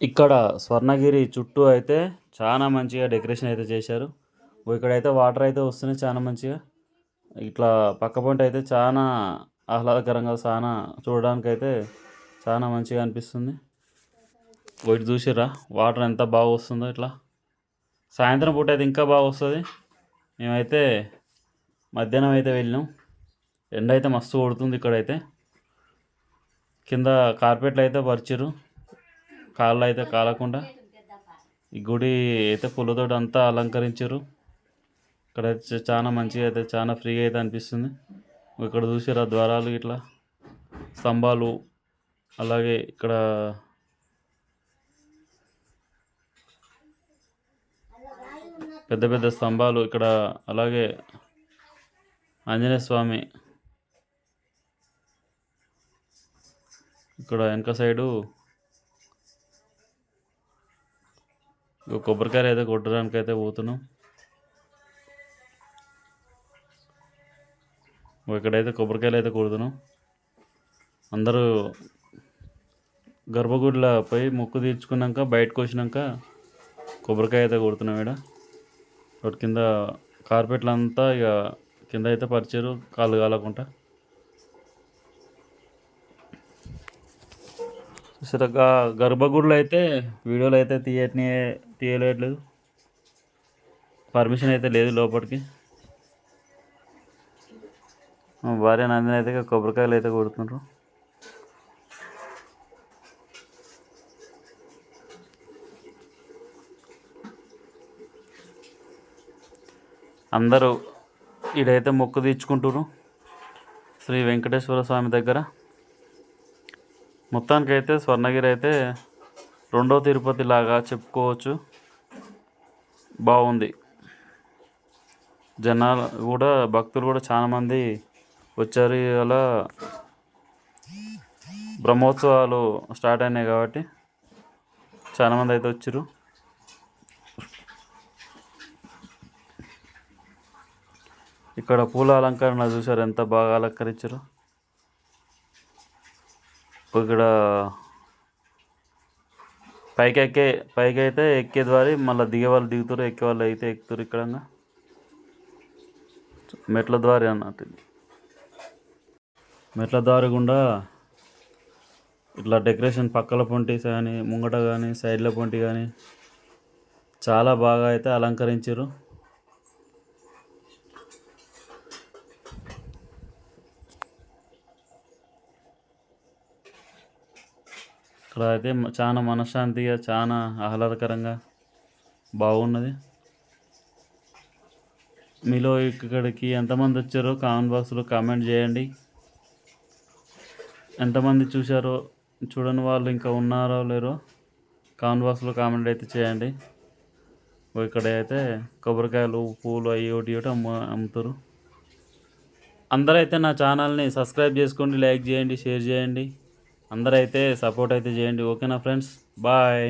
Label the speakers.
Speaker 1: ఇక్కడ స్వర్ణగిరి చుట్టూ అయితే చాలా మంచిగా డెకరేషన్ అయితే చేశారు. ఇక్కడైతే వాటర్ అయితే వస్తున్నాయి చాలా మంచిగా. ఇట్లా పక్క పంట అయితే చాలా ఆహ్లాదకరంగా చాలా చూడడానికైతే చాలా మంచిగా అనిపిస్తుంది. ఓ ఇటు చూసిర్రా వాటర్ ఎంత బాగా వస్తుందో ఇట్లా. సాయంత్రం పూట అయితే ఇంకా బాగా వస్తుంది. మేమైతే మధ్యాహ్నం అయితే వెళ్ళినాం. ఎండ అయితే మస్తు కొడుతుంది ఇక్కడైతే. కింద కార్పెట్లు అయితే పరిచిరు కాళ్ళు అయితే కాలకుండా ఈ గుడి అయితే పూలతో అంతా అలంకరించారు. ఇక్కడ అయితే చాలా మంచిగా అయితే చాలా ఫ్రీగా అయితే అనిపిస్తుంది. ఇక్కడ చూసారా ద్వారాలు ఇట్లా స్తంభాలు అలాగే ఇక్కడ పెద్ద పెద్ద స్తంభాలు ఇక్కడ అలాగే ఆంజనేయ స్వామి ఇక్కడ వెనక సైడు కొబ్బరికాయలు అయితే కొట్టడానికి అయితే పోతున్నాం ఇక్కడైతే కొబ్బరికాయలు అయితే కొడుతున్నాం. అందరూ గర్భగుడిలో పోయి మొక్కు తీర్చుకున్నాక బయటకు వచ్చినాక కొబ్బరికాయ అయితే కొడుతున్నాం ఇక్కడ వాటి కింద కార్పెట్లు అంతా ఇక కింద అయితే పరిచారు కాళ్ళు కాలకుండా. చూసారా గర్భగుడిలో అయితే వీడియోలు అయితే తీయట్ని తీయలేట్లేదు పర్మిషన్ అయితే లేదు లోపలికి భార్య నందిని అయితే కొబ్బరికాయలు అయితే కొడుతున్నారు అందరూ ఇడైతే మొక్కు తీర్చుకుంటున్నారు శ్రీ వెంకటేశ్వర స్వామి దగ్గర. మొత్తానికి అయితే స్వర్ణగిరి అయితే రెండో తిరుపతి లాగా చెప్పుకోవచ్చు. బాగుంది. జనాలు కూడా భక్తులు కూడా చాలామంది వచ్చారు. ఇలా బ్రహ్మోత్సవాలు స్టార్ట్ అయినాయి కాబట్టి చాలామంది అయితే వచ్చారు ఇక్కడ పూల అలంకరణ చూసారు ఎంత బాగా అలంకరించారు. ఇక్కడ పైకి ఎక్కే పైకి అయితే ఎక్కే ద్వారా మళ్ళీ దిగే వాళ్ళు దిగుతారు ఎక్కే వాళ్ళు అయితే ఎక్కుతారు ఇక్కడ మెట్ల ద్వారా అన్నట్టు మెట్ల దారి గుండా ఇట్లా డెకరేషన్ పక్కల పొంటి కానీ ముంగట కానీ సైడ్ల పొంటి కానీ చాలా బాగా అయితే అలంకరించారు ఇక్కడ అయితే చాలా మనశ్శాంతిగా చాలా ఆహ్లాదకరంగా బాగున్నది. మీలో ఇక్కడికి ఎంతమంది వచ్చారో కామెంట్ బాక్స్లో కామెంట్ చేయండి. ఎంతమంది చూశారో చూడని వాళ్ళు ఇంకా ఉన్నారో లేరో కామెంట్ బాక్స్లో కామెంట్ అయితే చేయండి. ఇక్కడ అయితే కొబ్బరికాయలు పూలు అవి ఒకటి ఒకటి అమ్ము అమ్ముతారు. అందరైతే నా ఛానల్ని సబ్స్క్రైబ్ చేసుకోండి లైక్ చేయండి షేర్ చేయండి. అందరైతే సపోర్ట్ అయితే చేయండి. ఓకేనా ఫ్రెండ్స్? బాయ్.